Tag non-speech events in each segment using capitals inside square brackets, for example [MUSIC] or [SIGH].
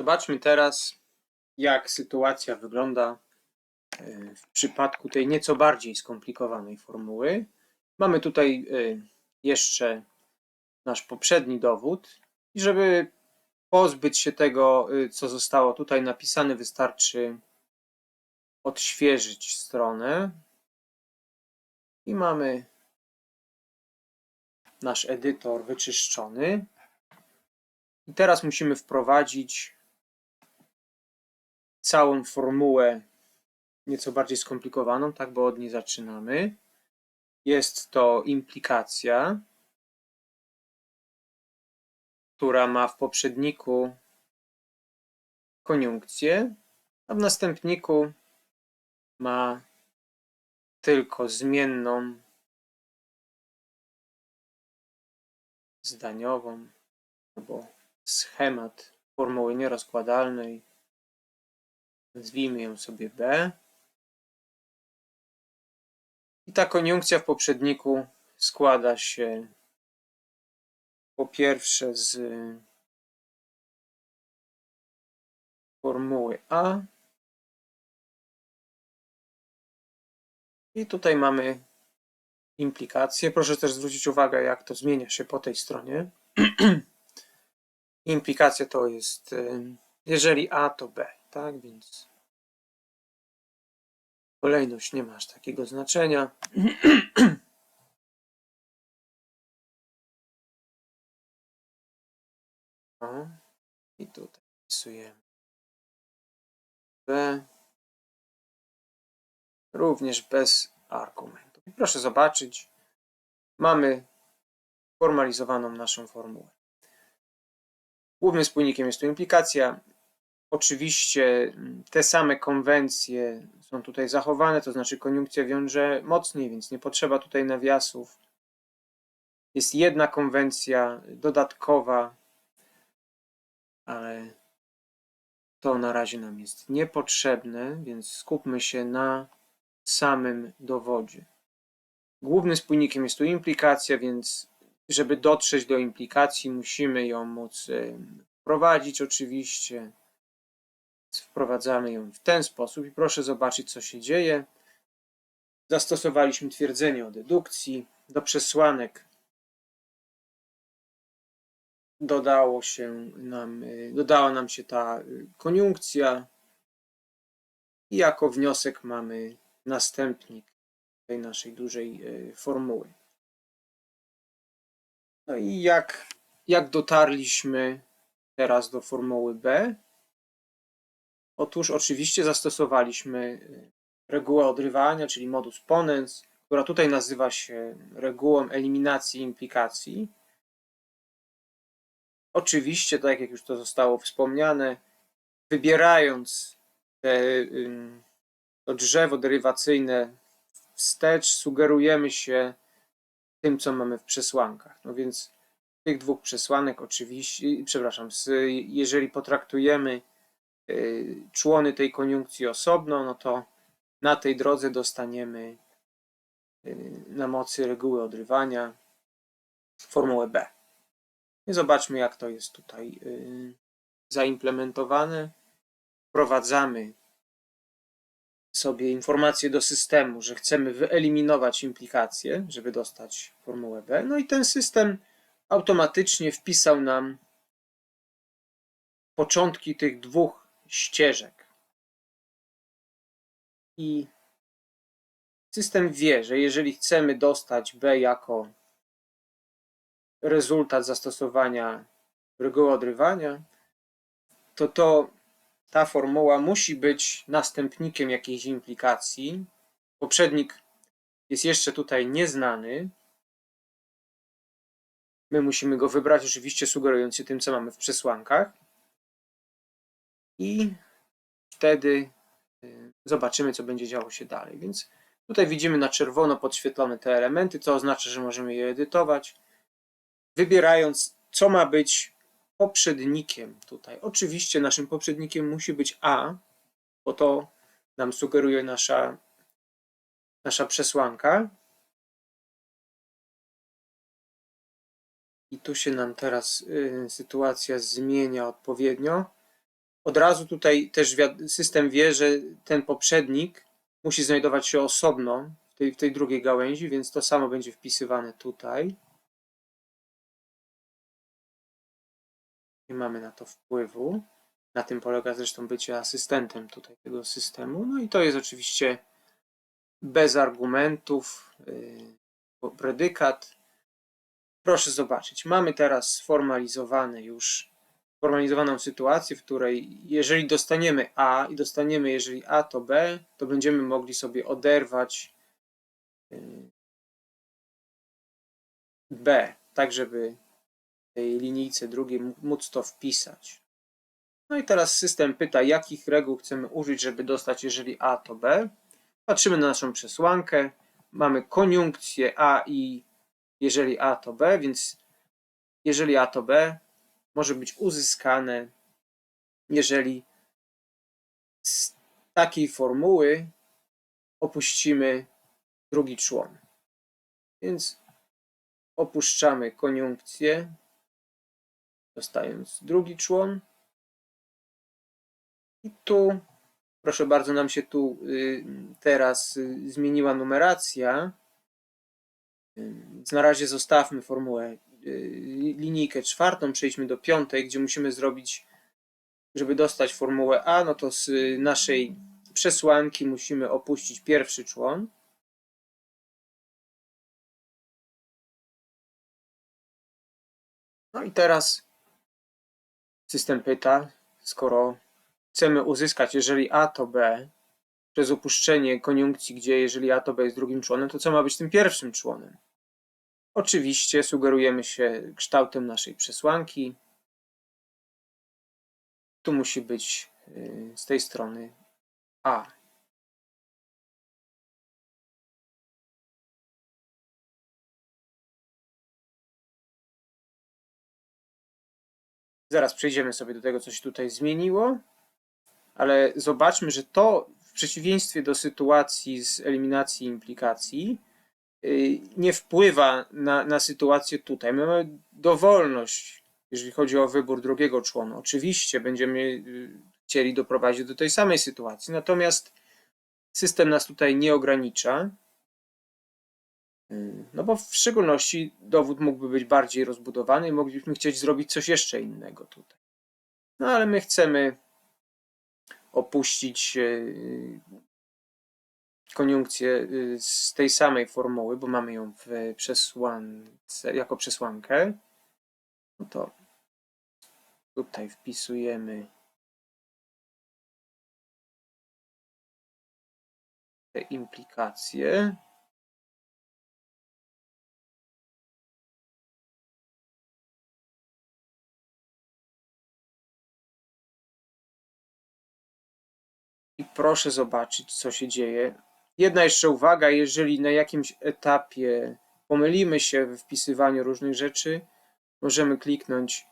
Zobaczmy teraz, jak sytuacja wygląda e, w przypadku tej nieco bardziej skomplikowanej formuły. Mamy tutaj e, jeszcze nasz poprzedni dowód i żeby pozbyć się tego, e, co zostało tutaj napisane, wystarczy odświeżyć stronę i mamy nasz edytor wyczyszczony. I teraz musimy wprowadzić całą formułę nieco bardziej skomplikowaną, tak, bo od niej zaczynamy. Jest to implikacja, która ma w poprzedniku koniunkcję, a w następniku ma tylko zmienną zdaniową albo schemat formuły nierozkładalnej. Nazwijmy ją sobie B. I ta koniunkcja w poprzedniku składa się po pierwsze z formuły A. I tutaj mamy implikację. Proszę też zwrócić uwagę, jak to zmienia się po tej stronie. [CLEARS THROAT] Implikacja to jest, y, jeżeli A, to B, tak? Więc kolejność nie ma aż takiego znaczenia. [CLEARS THROAT] O, I tutaj wpisujemy B. Również bez argumentu. I proszę zobaczyć, mamy formalizowaną naszą formułę. Głównym spójnikiem jest tu implikacja. Oczywiście mm, te same konwencje są tutaj zachowane, to znaczy koniunkcja wiąże mocniej, więc nie potrzeba tutaj nawiasów. Jest jedna konwencja dodatkowa, ale to na razie nam jest niepotrzebne, więc skupmy się na samym dowodzie. Głównym spójnikiem jest tu implikacja, więc żeby dotrzeć do implikacji, musimy ją móc wprowadzić oczywiście. Wprowadzamy ją w ten sposób i proszę zobaczyć, co się dzieje. Zastosowaliśmy twierdzenie o dedukcji. Do przesłanek dodało się nam, y, dodała nam się ta y, koniunkcja i jako wniosek mamy następnik tej naszej dużej y, formuły. No i jak, jak dotarliśmy teraz do formuły B? Otóż oczywiście zastosowaliśmy y, regułę odrywania, czyli modus ponens, która tutaj nazywa się regułą eliminacji implikacji. Oczywiście, tak jak już to zostało wspomniane, wybierając te, to drzewo derywacyjne wstecz, sugerujemy się tym, co mamy w przesłankach. No więc tych dwóch przesłanek oczywiście, przepraszam, jeżeli potraktujemy człony tej koniunkcji osobno, no to na tej drodze dostaniemy y, na mocy reguły odrywania formułę B. I zobaczmy, jak to jest tutaj y, zaimplementowane. Wprowadzamy sobie informację do systemu, że chcemy wyeliminować implikacje, żeby dostać formułę B. No i ten system automatycznie wpisał nam początki tych dwóch ścieżek. I system wie, że jeżeli chcemy dostać B jako rezultat zastosowania reguły odrywania, to to ta formuła musi być następnikiem jakiejś implikacji. Poprzednik jest jeszcze tutaj nieznany. My musimy go wybrać, oczywiście sugerując się tym, co mamy w przesłankach. I wtedy y, zobaczymy, co będzie działo się dalej. Więc tutaj widzimy na czerwono podświetlone te elementy, co oznacza, że możemy je edytować, wybierając, co ma być poprzednikiem tutaj. Oczywiście naszym poprzednikiem musi być A, bo to nam sugeruje nasza, nasza przesłanka. I tu się nam teraz y, sytuacja zmienia odpowiednio. Od razu tutaj też system wie, że ten poprzednik musi znajdować się osobno w tej, w tej drugiej gałęzi, więc to samo będzie wpisywane tutaj. Nie mamy na to wpływu. Na tym polega zresztą bycie asystentem tutaj tego systemu. No i to jest oczywiście bez argumentów, yy, predykat. Proszę zobaczyć, mamy teraz sformalizowane już sformalizowaną sytuację, w której jeżeli dostaniemy A i dostaniemy, jeżeli A to B, to będziemy mogli sobie oderwać yy, B, tak żeby tej linijce drugiej móc to wpisać. No i teraz system pyta, jakich reguł chcemy użyć, żeby dostać, jeżeli A to B. Patrzymy na naszą przesłankę. Mamy koniunkcję A i jeżeli A to B, więc jeżeli A to B może być uzyskane, jeżeli z takiej formuły opuścimy drugi człon. Więc opuszczamy koniunkcję, dostając drugi człon. I tu, proszę bardzo, nam się tu y, teraz y, zmieniła numeracja. Więc na razie zostawmy formułę linijkę czwartą, przejdźmy do piątej, gdzie musimy zrobić, żeby dostać formułę A, no to z naszej przesłanki musimy opuścić pierwszy człon. No i teraz system pyta, skoro chcemy uzyskać, jeżeli A to B, przez opuszczenie koniunkcji, gdzie jeżeli A to B jest drugim członem, to co ma być tym pierwszym członem? Oczywiście sugerujemy się kształtem naszej przesłanki. Tu musi być y, z tej strony A. Zaraz przejdziemy sobie do tego, co się tutaj zmieniło, ale zobaczmy, że to w przeciwieństwie do sytuacji z eliminacji implikacji nie wpływa na, na sytuację tutaj. My mamy dowolność, jeżeli chodzi o wybór drugiego członu. Oczywiście będziemy y, chcieli doprowadzić do tej samej sytuacji, natomiast system nas tutaj nie ogranicza. Y, No bo w szczególności dowód mógłby być bardziej rozbudowany i moglibyśmy chcieć zrobić coś jeszcze innego tutaj. No ale my chcemy opuścić y, koniunkcję y, z tej samej formuły, bo mamy ją w przesłance, jako przesłankę. No to tutaj wpisujemy te implikacje. I proszę zobaczyć, co się dzieje. Jedna jeszcze uwaga, jeżeli na jakimś etapie pomylimy się w wpisywaniu różnych rzeczy, możemy kliknąć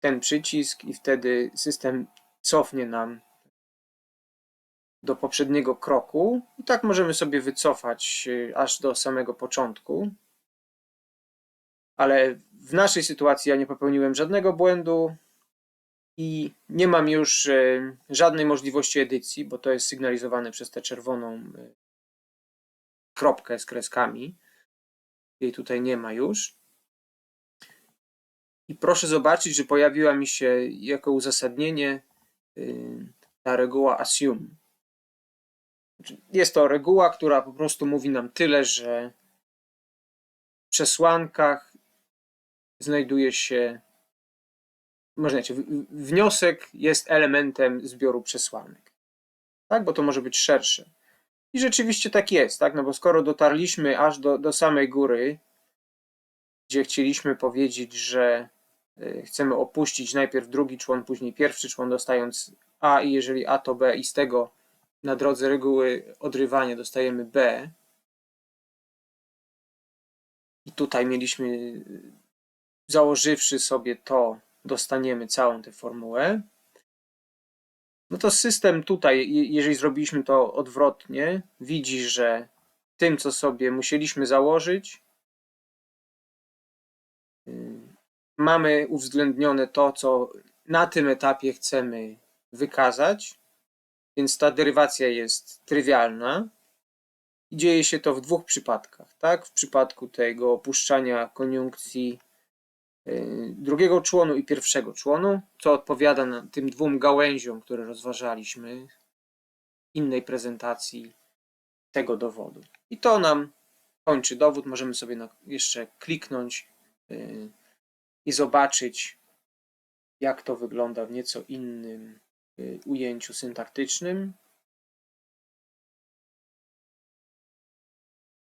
ten przycisk i wtedy system cofnie nam do poprzedniego kroku. I tak możemy sobie wycofać y, aż do samego początku. Ale w naszej sytuacji ja nie popełniłem żadnego błędu i nie mam już y, żadnej możliwości edycji, bo to jest sygnalizowane przez tę czerwoną y, kropkę z kreskami. Jej tutaj nie ma już. I proszę zobaczyć, że pojawiła mi się jako uzasadnienie y, ta reguła assume. Znaczy, Jest to reguła, która po prostu mówi nam tyle, że w przesłankach znajduje się, można w- wniosek jest elementem zbioru przesłanek. Tak, bo to może być szersze. I rzeczywiście tak jest, tak? No bo skoro dotarliśmy aż do, do samej góry, gdzie chcieliśmy powiedzieć, że y, chcemy opuścić najpierw drugi człon, później pierwszy człon, dostając A i jeżeli A to B i z tego na drodze reguły odrywania dostajemy B. I tutaj mieliśmy, y, założywszy sobie to, dostaniemy całą tę formułę. No to system tutaj, je- jeżeli zrobiliśmy to odwrotnie, widzi, że tym, co sobie musieliśmy założyć, y, mamy uwzględnione to, co na tym etapie chcemy wykazać, więc ta derywacja jest trywialna. I dzieje się to w dwóch przypadkach, tak? W przypadku tego opuszczania koniunkcji drugiego członu i pierwszego członu, co odpowiada na tym dwóm gałęziom, które rozważaliśmy innej prezentacji tego dowodu. I to nam kończy dowód. Możemy sobie na, jeszcze kliknąć y, i zobaczyć, jak to wygląda w nieco innym y, ujęciu syntaktycznym.